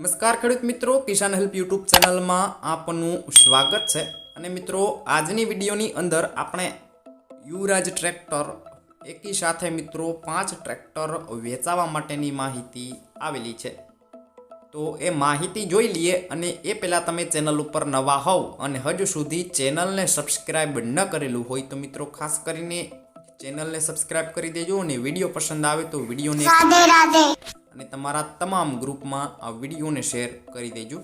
નમસ્કાર ખેડૂત મિત્રો, કિસાન હેલ્પ યુટ્યુબ ચેનલમાં આપનું સ્વાગત છે. અને મિત્રો, આજની વિડીયોની અંદર આપણે યુવરાજ ટ્રેક્ટર, એકી સાથે મિત્રો પાંચ ટ્રેક્ટર વેચાવા માટેની માહિતી આવેલી છે. તો એ માહિતી જોઈ લઈએ અને એ પહેલાં તમે ચેનલ ઉપર નવા હોવ અને હજુ સુધી ચેનલને સબસ્ક્રાઈબ ન કરેલું હોય તો મિત્રો, ખાસ કરીને ચેનલને સબસ્ક્રાઈબ કરી દેજો અને વીડિયો પસંદ આવે તો વિડીયોને અને તમારા તમામ ગ્રુપમાં આ વિડીયોને શેર કરી દેજો.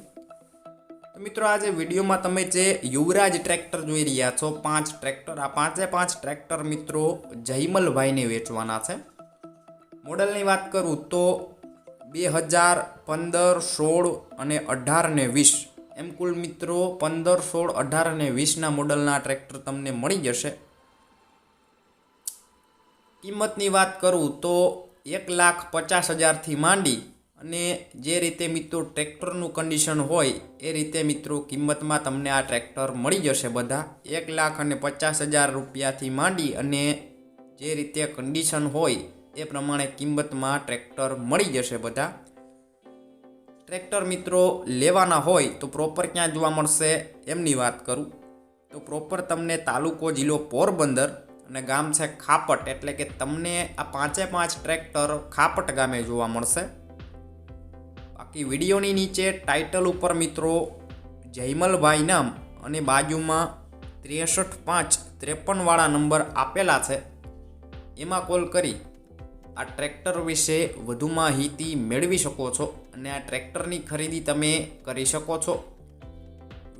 તો મિત્રો, આજે વિડીયોમાં તમે જે યુવરાજ ટ્રેક્ટર જોઈ રહ્યા છો, પાંચ ટ્રેક્ટર. આ પાંચે પાંચ ટ્રેક્ટર મિત્રો જયમલભાઈને વેચવાના છે. મોડલની વાત કરું તો બે હજાર પંદર, સોળ અને અઢાર ને વીસ. એમ કુલ મિત્રો, પંદર, સોળ, અઢાર અને વીસના મોડલના ટ્રેક્ટર તમને મળી જશે. કિંમતની વાત કરું તો એક લાખ પચાસ હજારથી માંડી અને જે રીતે મિત્રો ટ્રેક્ટરનું કન્ડિશન હોય, એ રીતે મિત્રો કિંમતમાં તમને આ ટ્રેક્ટર મળી જશે બધા. એક લાખ અને પચાસ હજાર રૂપિયાથી માંડી અને જે રીતે કન્ડિશન હોય, એ પ્રમાણે કિંમતમાં ટ્રેક્ટર મળી જશે બધા. ટ્રેક્ટર મિત્રો લેવાના હોય, તો પ્રોપર ક્યાં જોવા મળશે? એમની વાત કરું. તો પ્રોપર તમને તાલુકો જિલ્લો પોરબંદર અને ગામ છે ખાપટ, એટલે કે તમને આ પાંચે પાંચ ટ્રેક્ટર ખાપટ ગામે જોવા મળશે. બાકી વિડીયોની નીચે ટાઇટલ ઉપર મિત્રો જયમલભાઈ નામ અને બાજુમાં ત્રેસઠ પાંચ ત્રેપનવાળા નંબર આપેલા છે. એમાં કોલ કરી, આ ટ્રેક્ટર વિશે વધુ માહિતી મેળવી શકો છો અને આ ટ્રેક્ટરની ખરીદી તમે કરી શકો છો.